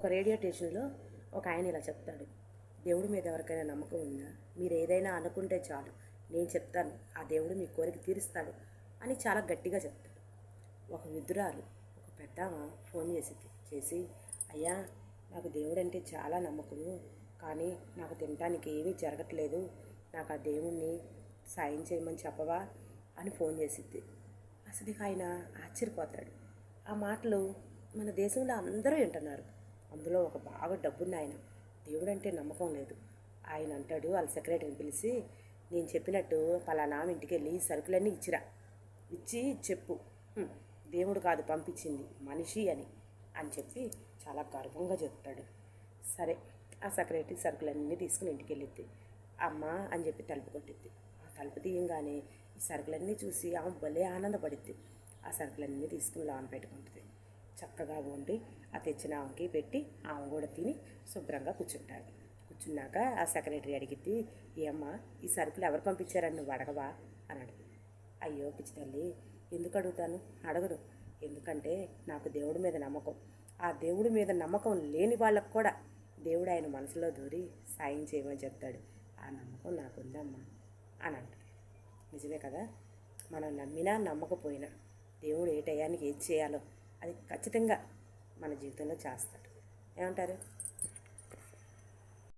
ఒక రేడియో స్టేషన్లో ఒక ఆయన ఇలా చెప్తాడు. దేవుడి మీద ఎవరికైనా నమ్మకం ఉందా? మీరు ఏదైనా అనుకుంటే చాలు. నేను చెప్తాను. ఆ దేవుడు మీ కోరిక తీరుస్తాడు అని చాలా గట్టిగా చెప్తాడు. ఒక విధురాలు ఒక పెద్ద ఫోన్ చేసింది చేసి అయ్యా నాకు దేవుడు అంటే చాలా నమ్మకము. కానీ నాకు తినటానికి ఏమీ జరగట్లేదు. నాకు ఆ దేవుణ్ణి సాయం చేయమని చెప్పవా? అని ఫోన్ చేసిద్ది. అసలు ఆయన ఆశ్చర్యపోతాడు. ఆ మాటలు మన దేశంలో అందరూ వింటున్నారు. అందులో ఒక బాగా డబ్బున్న ఆయన దేవుడు అంటే నమ్మకం లేదు. ఆయన అంటాడు వాళ్ళ సెక్రటరీని పిలిచి నేను చెప్పినట్టు పలానా ఇంటికి వెళ్ళి సరుకులన్నీ ఇచ్చిరా. ఇచ్చి చెప్పు. దేవుడు కాదు పంపించింది మనిషి అని. అని చెప్పి చాలా గర్వంగా చెప్తాడు. సరే ఆ సెక్రటరీ సరుకులన్నీ తీసుకుని ఇంటికి వెళ్ళిద్ది అమ్మ అని చెప్పి తలుపు కొట్టిద్ది. ఆ తలుపు తీయంగానే ఈ సరుకులన్నీ చూసి ఆమె భలే ఆనందపడిద్ది. ఆ సరుకులన్నీ తీసుకుని లోన పెట్టుకుంటుంది. చక్కగా వండి ఆ తెచ్చిన ఆమెకి పెట్టి ఆమె కూడా తిని శుభ్రంగా కూర్చుంటాడు కూర్చున్నాక ఆ సెక్రటరీ అడిగిద్ది ఏమ్మా ఈ సరుకులు ఎవరు పంపించారని నువ్వు అడగవా? అని అడిగి అయ్యో పిచ్చి తల్లి ఎందుకు అడుగుతాను? అడగను. ఎందుకంటే నాకు దేవుడి మీద నమ్మకం. ఆ దేవుడి మీద నమ్మకం లేని వాళ్ళకు కూడా దేవుడు ఆయన మనసులో దూరి సాయం చేయమని చెప్తాడు. ఆ నమ్మకం నాకుందమ్మా అని అంటాడు నిజమే కదా మనం నమ్మినా నమ్మకపోయినా దేవుడు ఏ టయానికి ఏది చేయాలో అది ఖచ్చితంగా మన జీవితంలో చేస్తాడు. ఏమంటారు?